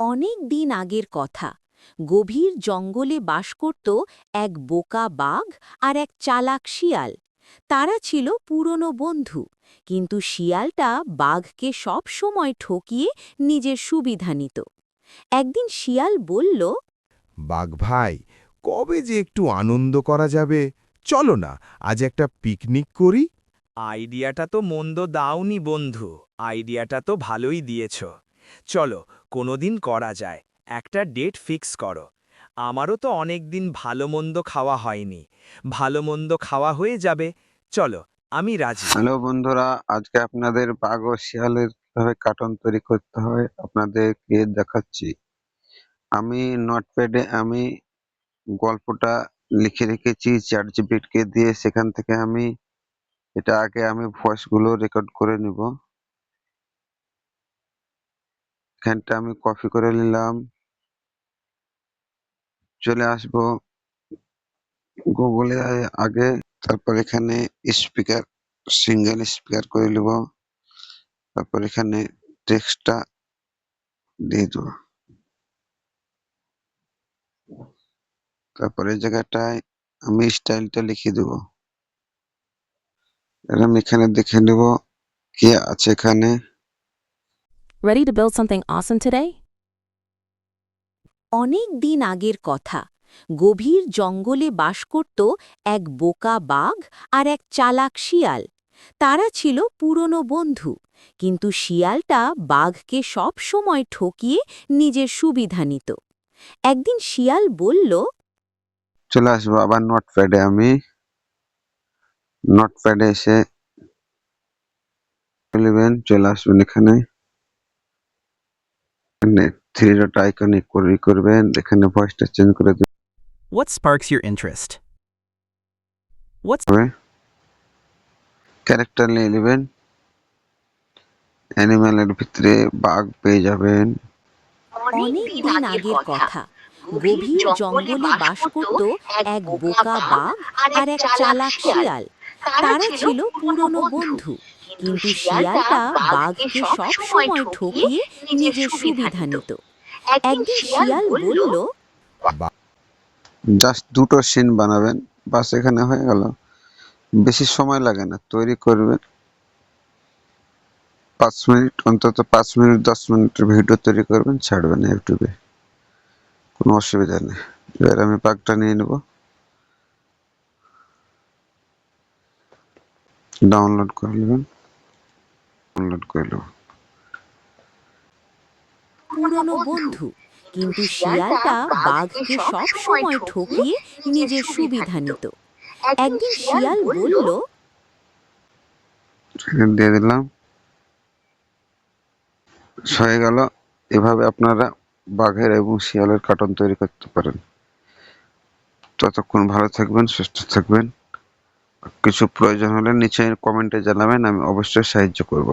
অনেক দিন আগের কথা। গভীর জঙ্গলে বাস করত এক বোকা বাঘ আর এক চালাক শিয়াল। তারা ছিল পুরনো বন্ধু কিন্তু শিয়ালটা বাঘকে সব সময় ঠকিয়ে নিজের সুবিধা নিত। একদিন শিয়াল বলল বাঘ ভাই কবে যে একটু আনন্দ করা যাবে? চলো না আজ একটা পিকনিক করি? আইডিয়াটা তো মন্দ দাওনি বন্ধু আইডিয়াটা তো ভালোই দিয়েছ। চলো কোনোদিন করা যায়। একটা ডেট ফিক্স করো। আমারও তো অনেক দিন ভালো মন্দ খাওয়া হয়নি। ভালো মন্দ খাওয়া হয়ে যাবে। চলো, আমি রাজি। হ্যালো বন্ধুরা, আজকে আপনাদের বাঘ ও শিয়ালের কীভাবে কার্টুন তৈরি করতে হয় আপনাদেরকে দেখাচ্ছি। আমি নোটপ্যাডে আমি গল্পটা লিখে রেখেছি চ্যাট জিপিটিকে দিয়ে। সেখান থেকে আমি, এটা আগে আমি ভয়েসগুলো রেকর্ড করে নিব। এখানটা আমি কপি করে নিলাম। চলে আসব গুগলে আগে, তারপর এখানে স্পিকার, সিঙ্গেল স্পিকার করে নেব। তারপর এখানে টেক্সটটা দিয়ে দেবো। তারপরে জায়গাটায় আমি স্টাইলটা লিখে দেব। আমি এখানে দেখে নেব কে আছে এখানে। Ready to build something awesome today? অনেক দিন আগের কথা। গভীর জঙ্গলে বাস করত এক বোকা বাঘ আর এক চালাক শিয়াল। তারা ছিল পুরনো বন্ধু কিন্তু শিয়ালটা বাঘকে সব সময় ঠকিয়ে নিজের সুবিধা নিত। একদিন শিয়াল বলল চলে আসব আবার নোটপ্যাডে আমি। নোটপ্যাডে এসে চলে আসবেন এখানে। থ্রি ডট আইকনে করে করবেন এখানে ভয়েসটা চেঞ্জ করে What sparks your interest? What's character নিয়ে নেবেন। অ্যানিমালের ভিতরে বাঘ পেয়ে যাবেন। অনেক দিন আগের কথা। গভীর জঙ্গলে বাস করত এক বোকা বাঘ আর এক চালাক শিয়াল। তারা ছিল পুরনো বন্ধু। কিন্তু শিয়ালটা বাঘকে সব সময় ঠকিয়ে নিজের সুবিধা নিত একদিন শিয়াল বলল জাস্ট দুটো সিন বানাবেন বাস এখানে হয়ে গেল। বেশি সময় লাগে না তৈরি করবেন। পাঁচ মিনিট অন্তত পাঁচ মিনিট দশ মিনিটের ভিডিও তৈরি করবেন ছাড়বেন ইউটিউবে। কোনো অসুবিধা নেই। এবার আমি পাকটা নিয়ে নেব। ডাউনলোড করে নেবেন। ডাউনলোড নেব পুরনো বন্ধু কিন্তু শিয়ালটা বাঘকে সব সময় ঠকিয়ে নিজের সুবিধা নিত। একদিন শিয়াল বলল দিয়ে দিলাম। হয়ে গেল এভাবে আপনারা বাঘের এবং শিয়ালের কার্টুন তৈরি করতে পারেন। ততক্ষণ ভালো থাকবেন সুস্থ থাকবেন। কিছু প্রয়োজন হলে নিচে কমেন্টে জানাবেন আমি অবশ্যই সাহায্য করব।